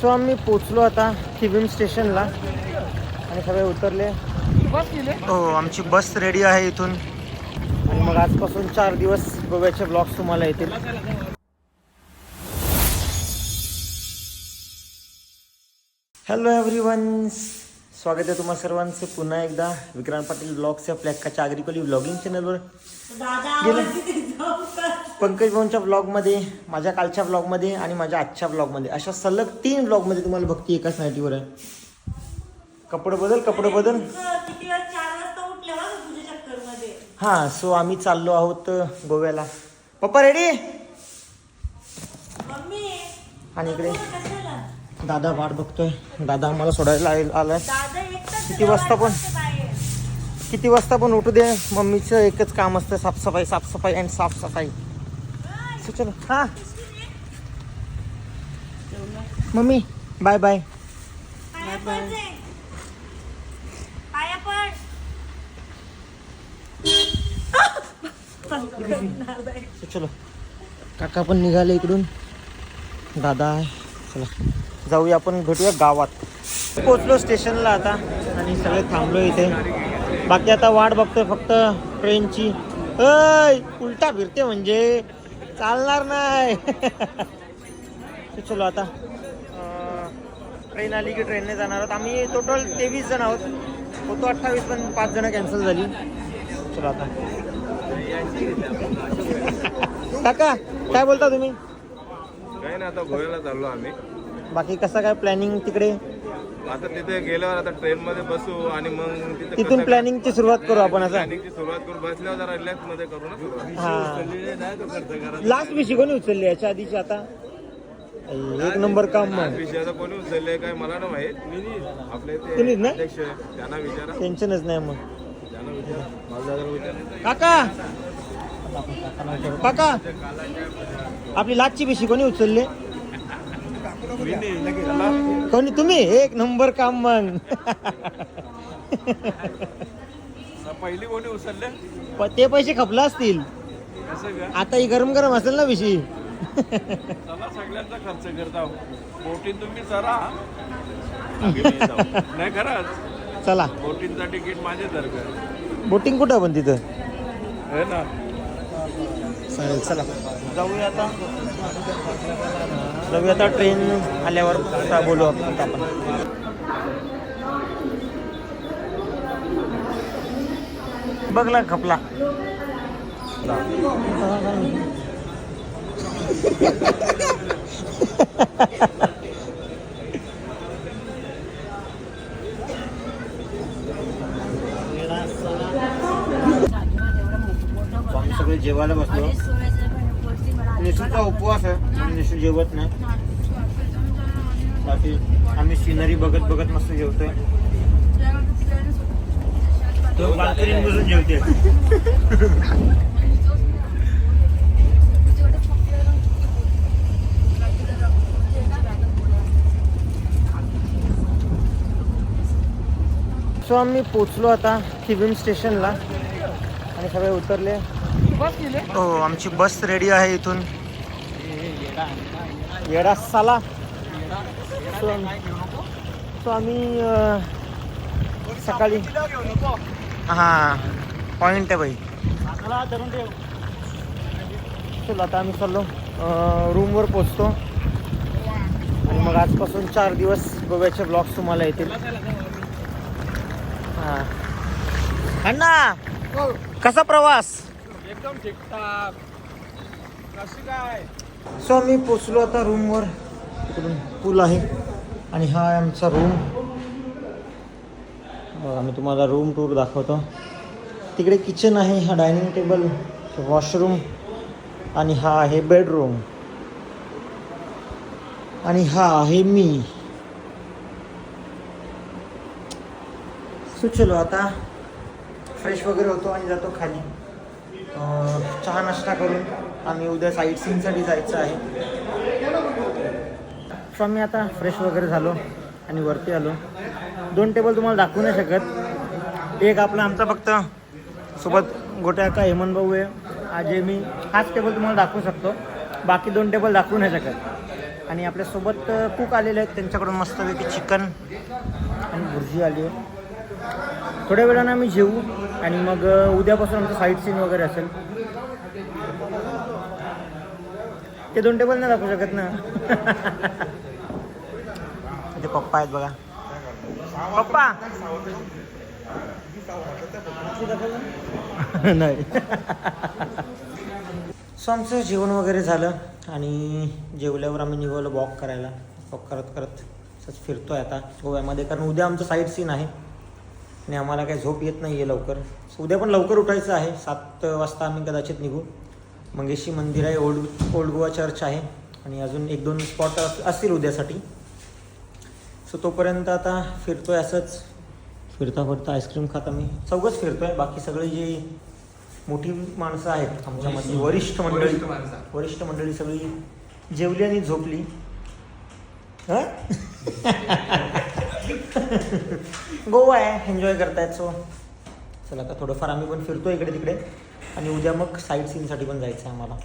So आम्ही पोचलो आता किविम स्टेशनला. आणि सगळे उतरले. हो आमची बस रेडी आहे इथून. आणि मग आजपासून चार दिवस गोव्याचे ब्लॉग्स तुम्हाला येतील. हॅलो एव्हरीवन स्वागत आहे तुम्हा सर्वांचं पुन्हा एकदा. विक्रांत पाटील ब्लॉग्स आपल्या हक्काच्या आग्रिकोली ब्लॉगिंग चॅनलवर गेले. पंकज भाऊंच्या ब्लॉगमध्ये माझ्या कालच्या ब्लॉगमध्ये आणि माझ्या आजच्या ब्लॉगमध्ये अशा सलग तीन ब्लॉगमध्ये तुम्हाला भक्ती एकाच नाईटीवर आहे कपडे बदल कपडे बदल. हां सो आम्ही चाललो आहोत गोव्याला. पप्पा रेडी मम्मी आणि इकडे. दादा वाट बघतोय. दादा आम्हाला सोडायला आल- आलाय. किती वाजता पण? किती वाजता पण उठू दे. मम्मीचं एकच काम असतं साफसफाई साफसफाई आणि साफसफाई. सो चलो. हा. Mummy bye bye bye bye चलो. काका पण निघाले इकडून. दादा आहे. चला. जाऊया आपण भेटूया गावात. पोचलो स्टेशनला आता आणि सगळे थांबलो इथे. बाकी आता वाट बघतोय फक्त ट्रेनची अय उलटा फिरते म्हणजे. चालणार नाही. चलो आता. ट्रेन आली की ट्रेनने जाणार आहोत. आम्ही टोटल तेवीस जण आहोत. होतो अठ्ठावीस पण पाच जण कॅन्सल झाली. चलो आता. काका काय बोलता तुम्ही? काही नाही आता गोव्याला चाललो आम्ही. बाकी कसं काय प्लॅनिंग तिकडे? आता तिथे गेल्यावर आता ट्रेन मध्ये बसू आणि मग तिथे तिथून प्लॅनिंगची सुरुवात करू आपण असं. प्लॅनिंगची सुरुवात करू. बसल्यावर जरा रिलॅक्समध्ये करू ना सुरुवात. हा. लास्ट विषय कोणी उचलली याच्या आधीची आता? एक नंबर काम मग. विषय आता कोणी उचलले काय मला ना माहीत. आपले ना? अध्यक्ष आहे, त्यांना विचारा. टेन्शनच नाही मग. त्यांना विचारा. माझा जरा विचार. काका! काका! आपली लाचची पिशी कोणी उचलली? कोणी तुम्ही? एक नंबर काम मग. पहिली कोणी उचलले प- ते पैसे खपला असतील. का आता ही गरम गरम असेल ना पिशी. चला सगळ्यांचा खर्च करता बोटीन तुम्ही चला नाही खरंच? चला. बोटींचा तिकीट माझे बोटिंग कुठं पण तिथं? आहे ना. चालेल चला. जाऊया आता. जाऊया आता ट्रेन आल्यावर बोलू आपण बघला खपला. आम्ही सगळे जेवायला बसलो. निसूचा उपवास आहे. निसू जेवत नाही. बाकी आम्ही सिनरी बघत बघत मस्त जेवतोय. तो बाल्कनीत बसून जेवते सो आम्ही पोचलो आता किविम स्टेशनला. आणि सगळे उतरले. हो आमची बस रेडी आहे इथून. येडा साला. सो सो आम्ही सकाळी. हां पॉईंट आहे बाई. चला आता आम्ही चाललो. रूमवर पोचतो. आणि मग आजपासून चार दिवस गोव्याचे ब्लॉग्स तुम्हाला येतील. हां. अण्णा कसा प्रवास? एकदम ठीकठाक. कशी काय? सो आम्ही पोचलो आता रूमवर इकडून पूल आहे. आणि हा आहे आमचा रूम बघा मी तुम्हाला रूम टूर दाखवतो. तिकडे किचन आहे हा डायनिंग टेबल वॉशरूम आणि हा आहे बेडरूम आणि हा आहे मी. सुचलो आता. फ्रेश वगैरे होतो आणि जातो खाली. चहा नाश्ता करून. आम्ही उद्या साईट सीनसाठी जायचं आहे. सो आम्ही आता फ्रेश वगैरे झालो आणि वरती आलो. दोन टेबल तुम्हाला दाखवू नाही शकत. एक आपला आमचा फक्त सोबत गोट्या का हेमंत भाऊ आहे. आज मी हाच टेबल तुम्हाला दाखवू शकतो. बाकी दोन टेबल दाखवू नाही शकत. आणि आपल्यासोबत कूक आलेले आहेत. त्यांच्याकडून मस्तपैकी चिकन आणि भुर्जी आली आहे. थोड्या वेळानं आम्ही जेवू आणि मग उद्यापासून आमचं साईट सीन वगैरे असेल. ते दोन टेबल नाही दाखवू शकत ना. ते पप्पा आहेत बघा. पप्पा! नाही. सो आमचं जेवण वगैरे झालं आणि जेवल्यावर आम्ही निघालो वॉक करायला. वॉक करत करत असंच फिरतोय आता. गोव्यामध्ये कारण उद्या आमचं साईट सीन आहे. आणि आम्हाला काही झोप येत नाही आहे लवकर. सो उद्या पण लवकर उठायचं आहे. सात वाजता आम्ही कदाचित निघू. मंगेशी मंदिर आहे ओल्ड ओल्ड गोवा चर्च आहे आणि अजून एक दोन स्पॉट असतील उद्यासाठी. सो तोपर्यंत आता फिरतोय असंच. फिरता फिरता आईस्क्रीम खात आम्ही चौघच फिरतोय बाकी सगळे जी मोठी माणसं आहेत आमच्यामध्ये वरिष्ठ मंडळी. वरिष्ठ मंडळी सगळी जेवली आणि झोपली. हं? गोवा आहे एन्जॉय करतायत सो चला आता थोडंफार आम्ही पण फिरतो इकडे तिकडे आणि उद्या मग साईट सीनसाठी पण जायचं आहे आम्हाला.